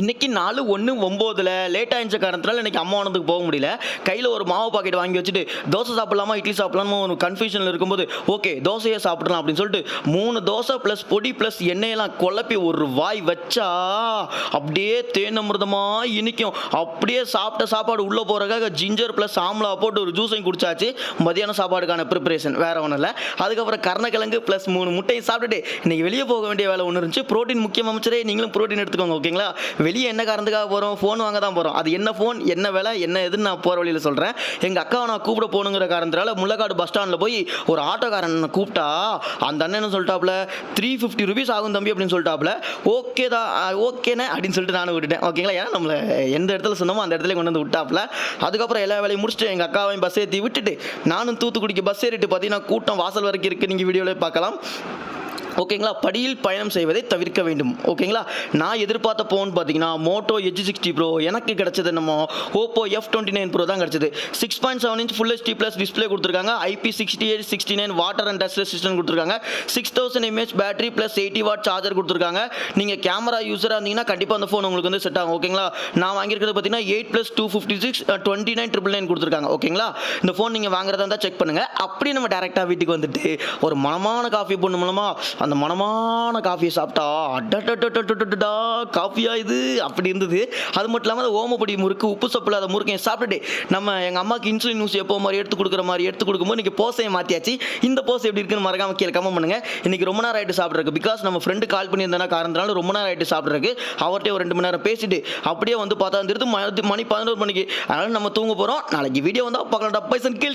இன்னைக்கு நாலு ஒன்று ஒம்போதில் லேட் ஆயிடுச்ச காரணத்தினால இன்னைக்கு அம்மாவனத்துக்கு போக முடியல. கையில் ஒரு மாவு பாக்கெட் வாங்கி வச்சுட்டு தோசை சாப்பிடலாமா இட்லி சாப்பிடலாமா? ஒரு கன்ஃபியூஷனில் இருக்கும்போது ஓகே தோசையே சாப்பிடலாம் அப்படின்னு சொல்லிட்டு மூணு தோசை ப்ளஸ் பொடி ப்ளஸ் எண்ணெயெல்லாம் குழப்பி ஒரு வாய் வச்சா அப்படியே தேனமிர்தமாக இனிக்கும். அப்படியே சாப்பிட்ட சாப்பாடு உள்ளே போகிறக்காக ஜிஞ்சர் ப்ளஸ் ஆம்லா போட்டு ஒரு ஜூஸையும் குடிச்சாச்சு. மதியான சாப்பாடுக்கான ப்ரிப்பரேஷன் வேற ஒன்றும் இல்லை. அதுக்கப்புறம் கருணக்கிழங்கு ப்ளஸ் மூணு முட்டையை சாப்பிட்டுட்டு இன்னைக்கு வெளியே போக வேண்டிய வேலை ஒன்று இருந்துச்சு. ப்ரோட்டீன் முக்கியம் அமைச்சரே நீங்களும் ப்ரோட்டீன் எடுத்துக்கோங்க ஓகேங்களா? வெளியே என்ன காரணத்துக்காக போகிறோம் ஃபோன் வாங்க தான் போகிறோம் அது என்ன ஃபோன் என்ன விலை? என்ன எதுன்னு நான் போகிற வழியில் சொல்கிறேன் எங்கள் அக்காவை நான் கூப்பிட போகணுங்கிற காரணத்தினால முள்ளக்காடு பஸ் ஸ்டாண்டில் போய் ஒரு ஆட்டோக்காரன் கூப்பிட்டா அந்த அண்ணன் என்ன சொல்லிட்டாப்புல? த்ரீ ஃபிஃப்டி ருபீஸ் ஆகும் தம்பி அப்படின்னு சொல்லிட்டாப்புல. ஓகே தான் ஓகேண்ணே அப்படின்னு சொல்லிட்டு நானும் விட்டுட்டேன். ஓகேங்களா ஏன்னா நம்மளை எந்த இடத்துல சொன்னமோ அந்த இடத்துல கொண்டு வந்து விட்டாப்புல. அதுக்கப்புறம் எல்லா வேலையும் முடிச்சுட்டு எங்கள் அக்காவையும் பஸ் ஏற்றி விட்டுட்டு நானும் தூத்துக்குடிக்கு பஸ் ஏறிட்டு பார்த்தீங்கன்னா கூட்டம் வாசல் வரைக்கும் இருக்குது நீங்கள் வீடியோவில் பார்க்கலாம். ஓகேங்களா? படியில் பயணம் செய்வதை தவிர்க்க வேண்டும். ஓகேங்களா? நான் எதிர்பார்த்த ஃபோன் பார்த்தீங்கன்னா மோட்டோ எஜ் சிக்ஸ்டி ப்ரோ எனக்கு கிடச்சது நம்ம Oppo F twenty nine bro தான் கிடச்சது. Six point seven inch full HD plus display கொடுத்துருக்காங்க. IP sixty eight sixty nine water and dust resistance கொடுத்துருக்காங்க. Six thousand mAh battery plus eighty watt charger கொடுத்துருக்காங்க. நீங்கள் camera யூஸராக இருந்தீங்கன்னா கண்டிப்பாக அந்த phone உங்களுக்கு வந்து செட் ஆகும். ஓகேங்களா? நான் வாங்கியிருக்கிறது பார்த்தீங்கன்னா eight plus two fifty six twenty nine triple nine கொடுத்துருக்காங்க. ஓகேங்களா? இந்த ஃபோன் நீங்கள் வாங்குறதா இருந்தால் செக் பண்ணுங்கள் அப்படியே நம்ம டேரெக்டாக வீட்டுக்கு வந்துட்டு ஒரு மனமான காஃபி பொண்ணு மூலமாக அந்த மனமான காஃபியை சாப்பிட்டா அடடடடடடடா காஃபியா இது? அப்படி இருந்தது. அது மட்டும் இல்லாமல் அந்த ஓமப்படி முறுக்கு உப்பு சப்பு இல்லாத முறுக்கையும் சாப்பிட்டுட்டு நம்ம எங்கள் அம்மாவுக்கு இன்சுலின் ஊசி எப்போ மாதிரி எடுத்து கொடுக்குற மாதிரி எடுத்து கொடுக்கும்போது இன்றைக்கி போசையை மாற்றியாச்சு இந்த போசை எப்படி இருக்குன்னு மறக்காம கீழே கமெண்ட் பண்ணுங்க. இன்னைக்கு ரொம்ப நேரம் ஆகிட்டு சாப்பிட்றதுக்கு பிகாஸ் நம்ம ஃப்ரெண்டு கால் பண்ணியிருந்தேன்னா காரணத்தினால ரொம்ப நேரம் ஆயிட்டு சாப்பிட்றதுக்கு அவர்கிட்ட ஒரு ரெண்டு மணி நேரம் பேசிட்டு அப்படியே வந்து பார்த்தா வந்துருது மணி மணி பதினோரு மணிக்கு. அதனால நம்ம தூங்க போகிறோம் நாளைக்கு வீடியோ வந்தால் பார்க்கலாம். பைசன் கீழ்